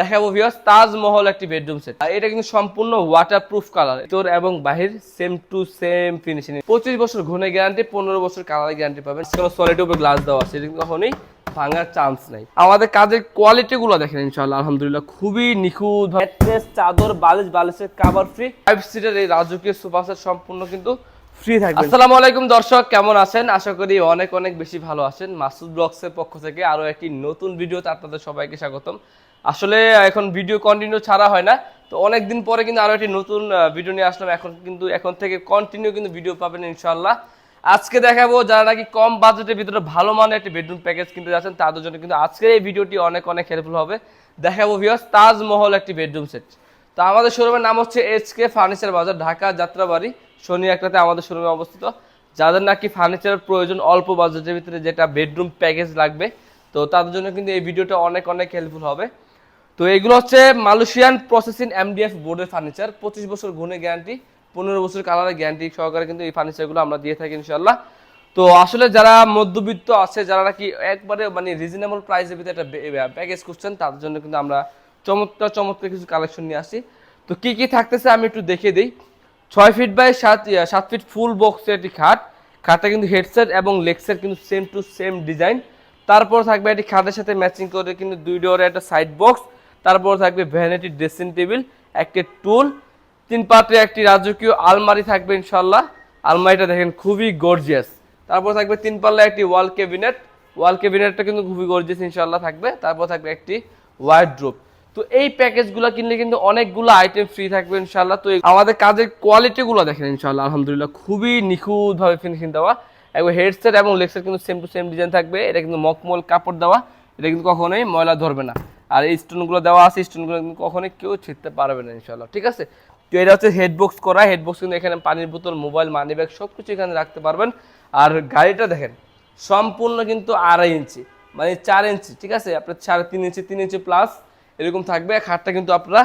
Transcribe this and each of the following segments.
দেখাবো ভিউয়ার্স তাজমহল একটি bedroom set এটা কিন্তু সম্পূর্ণ কালার এবং বাহির সেম টু সেম ফিনিশিং পঁচিশ বছর গ্যারান্টি পনেরো বছর কালার গ্যারান্টি পাবেন। উপর গ্লাস দেওয়া আছে, এটা ভাঙার চান্স নাই। আমাদের কাজের দেখেন আলহামদুলিল্লাহ, খুবই নিখুঁত। চাদর, বালিশ, বালিশের ফ্রি ফাইভ সিটের এই রাজকীয় সোফা সম্পূর্ণ কিন্তু ফ্রি আসসালামু আলাইকুম দর্শক, কেমন আছেন? আশা করি অনেক অনেক বেশি ভালো আছেন। মাসুদ ব্লগসের পক্ষ থেকে আরও একটি নতুন ভিডিওতে আপনাদের সবাইকে স্বাগতম। আসলে এখন ভিডিও কন্টিনিউ ছাড়া হয় না। তো অনেক দিন পরে কিন্তু আরও একটি নতুন ভিডিও নিয়ে আসলাম। এখন কিন্তু, এখন থেকে কন্টিনিউ কিন্তু ভিডিও পাবেন ইনশাআল্লাহ। আজকে দেখাবো যারা নাকি কম বাজেটের ভিতরে ভালো মানের একটি বেডরুম প্যাকেজ কিনতে যাচ্ছেন, তাদের জন্য কিন্তু আজকের এই ভিডিওটি অনেক অনেক হেল্পফুল হবে। দেখাবো ভিউয়ার্স তাজমহল একটি বেডরুম সেট তো আমাদের শোরুমের নাম হচ্ছে এইচকে ফার্নিচার বাজার ঢাকা, যাত্রাবাড়ি, শনি একটাতে আমাদের শোরুমে অবস্থিত। যাদের নাকি ফার্নিচারের প্রয়োজন অল্প বাজেটের ভিতরে যেটা বেডরুম প্যাকেজ লাগবে, তো তাদের জন্য কিন্তু এই ভিডিওটা অনেক অনেক হেল্পফুল হবে। তো এগুলো হচ্ছে মালয়েশিয়ান প্রসেসিং এমডিএফ বোর্ডের ফার্নিচার পঁচিশ বছর গুণে গ্যারান্টি পনেরো বছর কালারের গ্যারান্টি সহকারে কিন্তু এই ফার্নিচারগুলো আমরা দিয়ে থাকি ইনশাল্লাহ তো আসলে যারা মধ্যবিত্ত আছে, যারা নাকি একবারে মানে রিজনেবল প্রাইসের ভিতরে একটা প্যাকেজ করছেন তাদের জন্য কিন্তু আমরা চমৎকার চমৎকার কিছু কালেকশন নিয়ে আসি তো কি কি থাকতেছে আমি একটু দেখে দিই। ছয় ফিট বাই সাত সাত ফিট ফুল বক্সের একটি খাট। খাটটা কিন্তু হেডসেট এবং লেগসের কিন্তু সেম টু সেম ডিজাইন তারপর থাকবে একটি খাটের সাথে ম্যাচিং করে কিন্তু দুই ডোরের একটা সাইড বক্স তারপর থাকবে ভ্যানিটি ড্রেসিং টেবিল একটি টুল তিন পাত্রে একটি রাজকীয় আলমারি থাকবে ইনশাল্লাহ আলমারিটা দেখেন খুবই গর্জিয়াস তারপর থাকবে তিন পাল্লা একটি ওয়াল ক্যাবিনেট ওয়াল ক্যাবিনেটটা কিন্তু খুবই গর্জিয়াস ইনশাল্লাহ থাকবে। তারপর থাকবে একটি ওয়ার্ড্রোপ তো এই প্যাকেজগুলো কিনলে কিন্তু অনেকগুলো আইটেম ফ্রি থাকবে ইনশাল্লাহ তো আমাদের কাজের কোয়ালিটিগুলো দেখেন ইনশাল্লাহ আলহামদুলিল্লাহ। খুবই নিখুঁতভাবে ফিনিশিং দেওয়া। একবার হেডসেট এবং লেগসেট কিন্তু সেম টু সেম ডিজাইন থাকবে। এটা কিন্তু মকমল কাপড় দেওয়া। এটা কিন্তু কখনোই ময়লা ধরবে না। আর এই স্টোনগুলো দেওয়া আছে স্টোনগুলো কিন্তু কখনোই কেউ ছিঁড়তে পারবে না ইনশাল্লাহ ঠিক আছে? তো এটা হচ্ছে হেডবক্স করা হেডবক্স কিন্তু এখানে পানির বোতল মোবাইল মানি ব্যাগ সব কিছু এখানে রাখতে পারবেন। আর গাড়িটা দেখেন, সম্পূর্ণ কিন্তু আড়াই ইঞ্চি মানে চার ইঞ্চি, ঠিক আছে? আপনার সাড়ে তিন ইঞ্চি তিন ইঞ্চি প্লাস এরকম থাকবে। খাটটা কিন্তু আপনারা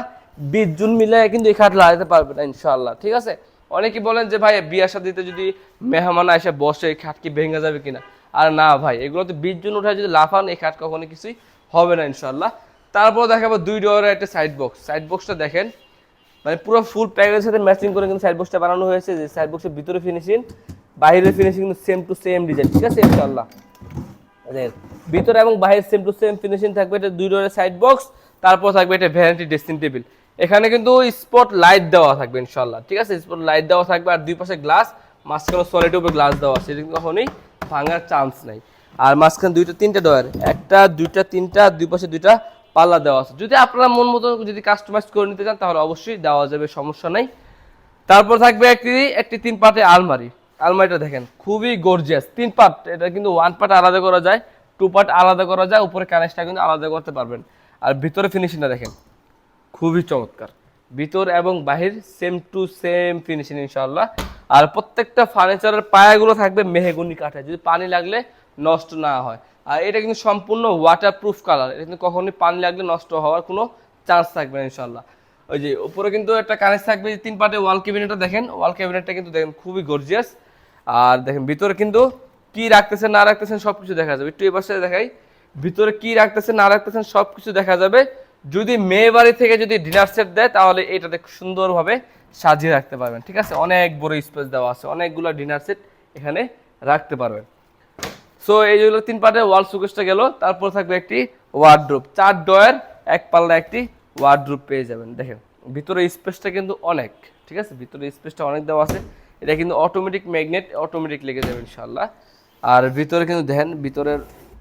বিশ জুন মিলে কিন্তু এই খাট লাগাতে পারবেন ইনশাল্লাহ ঠিক আছে? অনেকে বলেন যে, ভাই বিয়ে শাদিতে যদি মেহমান এসে বসে, এই খাট কি ভেঙে যাবে কিনা? আর না, ভাই এগুলো তো বিশ জুন উঠায় যদি লাফান, এই খাট কখনো কিছুই হবে না ইনশাল্লাহ তারপর দেখাবো দুই ডোরের একটা সাইড বক্স সাইড বক্সটা দেখেন মানে পুরো ফুল প্যাকেজের সাথে ম্যাচিং করে কিন্তু সাইড বক্সটা বানানো হয়েছে। যে সাইড বক্সের ভিতরে ফিনিশিং বাইরের ফিনিশিং কিন্তু সেম টু সেম ডিজাইন ঠিক আছে ইনশাল্লাহ দেখেন ভিতরে এবং বাইরে সেম টু সেম ফিনিশিং থাকবে এটা দুই ডোরের সাইড বক্স তারপর থাকবে এটা ভ্যারাইটি ড্রেসিং টেবিল এখানে কিন্তু স্পট লাইট দেওয়া থাকবে ইনশাল্লাহ ঠিক আছে? স্পট লাইট দেওয়া থাকবে আর দুই পাশে গ্লাস মাঝখানে সলিড উপরে গ্লাস দেওয়া আছে। কিন্তু কখনোই ভাঙার চান্স নাই। আর মাঝখানে দুইটা, তিনটা ডয়ার একটা, দুইটা, তিনটা, দুই পাশে দুইটা পাল্লা দেওয়া আছে। যদি আপনারা মন মতো যদি কাস্টমাইজ করে নিতে চান, তাহলে অবশ্যই দেওয়া যাবে, সমস্যা নাই। তারপর থাকবে একটি একটি তিন পার্টে আলমারি। আলমারিটা দেখেন, খুবই গর্জিয়াস তিন পার্ট এটা কিন্তু ওয়ান পার্ট আলাদা করা যায় টু পার্ট আলাদা করা যায় উপরে কানেসটা কিন্তু আলাদা করতে পারবেন। আর ভিতরে ফিনিশিংটা দেখেন, খুবই চমৎকার। ভিতর এবং বাহির সেম টু সেম ফিনিশিং ইনশাল্লাহ আর প্রত্যেকটা ফার্নিচারের পায়াগুলো থাকবে মেহেগুনি কাঠের যদি পানি লাগলে নষ্ট না হয়। আর এটা কিন্তু সম্পূর্ণ ওয়াটারপ্রুফ কালার এটা কিন্তু কখনোই পানি লাগলে নষ্ট হওয়ার কোনো চান্স থাকবে না ইনশাল্লাহ ওই যে উপরে কিন্তু একটা কানেস থাকবে যে তিন পার্টে ওয়াল ক্যাবিনেটটা দেখেন ওয়াল ক্যাবিনেটটা কিন্তু দেখেন খুবই গর্জিয়াস আর দেখেন ভিতরে কিন্তু কি রাখতেছেন, না রাখতেছেন সব কিছু দেখা যাবে। একটু এবার দেখাই, ভিতরে কি রাখতেছেন, না রাখতেছেন সব কিছু দেখা যাবে। যদি মেয়ে বাড়ি থেকে যদি ডিনার সেট দেয়, তাহলে এটাতে সুন্দরভাবে সাজিয়ে রাখতে পারবেন, ঠিক আছে? অনেক বড় স্পেস দেওয়া আছে, অনেকগুলো ডিনার সেট এখানে রাখতে পারবেন। সো এই যেগুলো তিন পার্টের ওয়াল সুকেসটা গেল, তারপর থাকবে একটি ওয়ার্ড্রোপ চার ডয়ের এক পাল্লা একটি ওয়ার্ড্রোপ পেয়ে যাবেন, দেখেন। ভিতরে স্পেসটা কিন্তু অনেক, ঠিক আছে? ভিতরে স্পেসটা অনেক দেওয়া আছে। এটা কিন্তু অটোমেটিক ম্যাগনেট অটোমেটিক লেগে যাবে ইনশাল্লাহ আর ভিতরে কিন্তু দেখেন, ভিতরের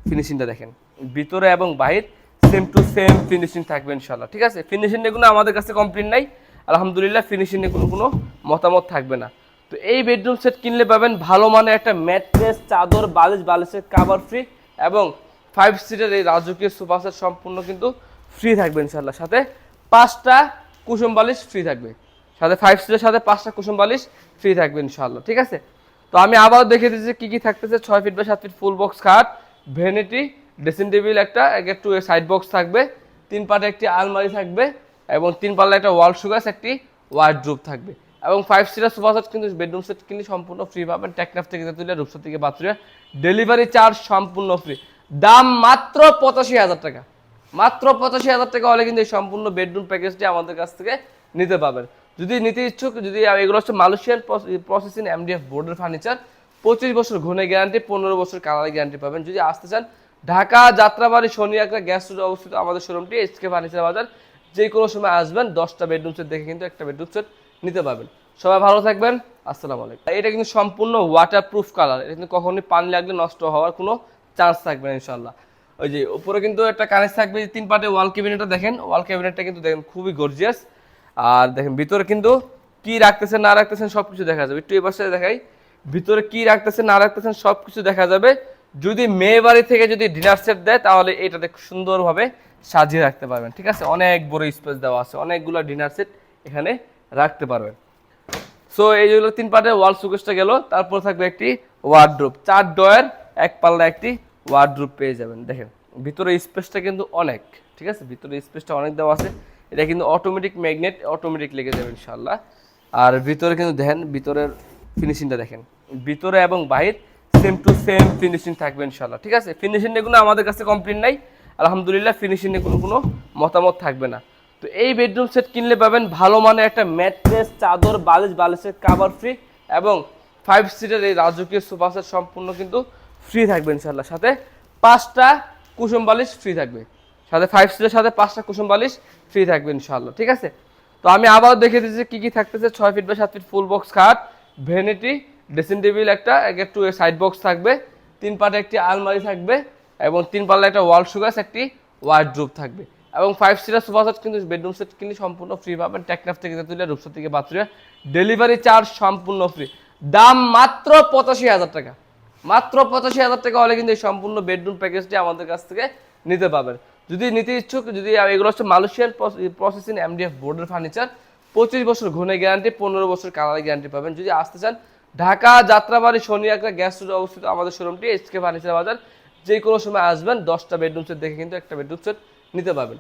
ফিনিশিংটা দেখেন। ভিতরে এবং বাহির সেম টু সেম ফিনিশিং থাকবে ইনশাল্লাহ ঠিক আছে? ফিনিশিং কোনো আমাদের কাছে কমপ্লিট নাই। আলহামদুলিল্লাহ ফিনিশিং কোনো কোনো মতামত থাকবে না। তো এই বেডরুম সেট কিনলে পাবেন ভালো মানের একটা ম্যাট্রেস চাদর, বালিশ, বালিশের কাভার ফ্রি এবং ফাইভ সিটের এই রাজকীয় সোফা সেট সম্পূর্ণ কিন্তু ফ্রি থাকবে ইনশাল্লাহ সাথে পাঁচটা কুসুম বালিশ ফ্রি থাকবে। সাথে ফাইভ সিটের সাথে পাঁচটা কুসুম বালিশ ফ্রি থাকবে ইনশাল্লাহ ঠিক আছে? তো আমি আবার দেখে দিচ্ছি কী কী থাকতেছে, ছয় ফিট বা সাত ফিট ফুল বক্স খাট ভ্যানিটি ড্রেসিং টেবিল একটা একটু সাইড বক্স থাকবে, তিন পাটে একটি আলমারি থাকবে এবং তিন পাল্লা একটা ওয়াল সুগাস একটি ওয়ার্ড্রোপ থাকবে। এবং ফাইভ সিটার সোফা সেট কিন্তু বেডরুম সেট কিনলে সম্পূর্ণ ফ্রি পাবেন। টেকনাফ থেকে তেতুলিয়া রূপসা থেকে বাথরুয়া ডেলিভারি চার্জ সম্পূর্ণ ফ্রি দাম মাত্র পঁচাশি হাজার টাকা। মাত্র পঁচাশি হাজার টাকা হলে কিন্তু এই সম্পূর্ণ বেডরুম প্যাকেজটি আমাদের কাছ থেকে নিতে পারবেন যদি নিতে ইচ্ছুক, যদি এগুলো হচ্ছে মালয়েশিয়ান প্রসেসিং এমডিএফ বোর্ডের ফার্নিচার পঁচিশ বছর ঘনে গ্যারান্টি পনেরো বছর কালার গ্যারান্টি পাবেন। যদি আসতে চান, ঢাকা, যাত্রাবাড়ি শনি একটা গ্যাস অবস্থিত আমাদের শোরুমটি এসকে ফার্নিচার বাজার যে কোনো সময় আসবেন, দশটা বেডরুম সেট দেখে কিন্তু একটা বেডরুম সেট নিতে পারবেন। সবাই ভালো থাকবেন, আসসালামু আলাইকুম। এটা কিন্তু সম্পূর্ণ ওয়াটার প্রুফ কালার এটা কিন্তু কখনোই পানি লাগলে নষ্ট হওয়ার কোনো চান্স থাকবে না ইনশাল্লাহ ওই যে উপরে কিন্তু একটা কানেক্ট থাকবে যে তিন পার্টের ওয়াল ক্যাবিনেটটা দেখেন ওয়াল ক্যাবিনেটটা কিন্তু দেখেন খুবই গর্জিয়াস আর দেখেন ভিতরে কিন্তু কি রাখতেছেন, না রাখতেছেন সব কিছু দেখা যাবে। একটু এবার সাথে দেখাই, ভিতরে কি রাখতেছেন, না রাখতেছেন সব কিছু দেখা যাবে। যদি মেয়ে বাড়ি থেকে যদি ডিনার সেট দেয়, তাহলে এটাতে সুন্দরভাবে সাজিয়ে রাখতে পারবেন, ঠিক আছে? অনেক বড় স্পেস দেওয়া আছে, অনেকগুলো ডিনার সেট এখানে রাখতে পারবেন। সো এই যেগুলো তিন পার্টের ওয়াল সুকেসটা গেল, তারপর থাকবে একটি ওয়ার্ড্রোপ চার ডয়ের এক পাল্লা একটি ওয়ার্ড্রোপ পেয়ে যাবেন, দেখেন। ভিতরে স্পেসটা কিন্তু অনেক, ঠিক আছে? ভিতরে স্পেসটা অনেক দেওয়া আছে। এটা কিন্তু অটোমেটিক ম্যাগনেট অটোমেটিক লেগে যাবে ইনশাল্লাহ আর ভিতরে কিন্তু দেখেন, ভিতরের ফিনিশিংটা দেখেন। ভিতরে এবং বাহির সেম টু সেম ফিনিশিং থাকবে ইনশাল্লাহ ঠিক আছে? ফিনিশিং এগুলো আমাদের কাছে কমপ্লিট নাই। আলহামদুলিল্লাহ ফিনিশিং এ কোনো কোনো মতামত থাকবে না। তো এই বেডরুম সেট কিনলে পাবেন ভালো মানের একটা ম্যাট্রেস চাদর, বালিশ, বালিশের কাভার ফ্রি এবং ফাইভ সিটের এই রাজকীয় সোফা সেট সম্পূর্ণ কিন্তু ফ্রি থাকবে ইনশাল্লাহ সাথে পাঁচটা কুসুম বালিশ ফ্রি থাকবে। সাথে ফাইভ সিটের সাথে পাঁচটা কুসুম বালিশ ফ্রি থাকবে ইনশাল্লাহ ঠিক আছে? তো আমি আবার দেখিয়ে দিচ্ছি কী কী থাকতেছে। ছয় ফিট বা সাত ফিট ফুল বক্স খাট ভ্যানিটি ড্রেসিং টেবিল একটা, এক একটু সাইড বক্স থাকবে, তিন পাটে একটি আলমারি থাকবে এবং তিন পাল্লা একটা ওয়াল সুগাস একটি ওয়ার্ড্রোপ থাকবে। এবং ফাইভ সিটার সোফা সেট কিন্তু বেডরুম সেট কিনলে সম্পূর্ণ ফ্রি পাবেন। টেকনাফ থেকে তুলে রূপসা থেকে বাথরুমে ডেলিভারি চার্জ সম্পূর্ণ ফ্রি দাম মাত্র পঁচাশি হাজার টাকা। মাত্র পঁচাশি হাজার টাকা হলে কিন্তু এই সম্পূর্ণ বেডরুম প্যাকেজটি আমাদের কাছ থেকে নিতে পারবেন। যদি নিতে ইচ্ছুক, যদি এগুলো হচ্ছে মালয়েশিয়ান প্রসেসিং এমডিএফ বোর্ডের ফার্নিচার পঁচিশ বছর ঘনে গ্যারান্টি পনেরো বছর কালার গ্যারান্টি পাবেন। যদি আসতে চান, ঢাকা, যাত্রাবাড়ি শনি একটা গ্যাস অবস্থিত আমাদের শোরুমটি এসকে ফার্নিচার বাজার যে কোনো সময় আসবেন দশটা বেডরুম সেট দেখে কিন্তু একটা বেডরুম সেট নিতে পারবেন।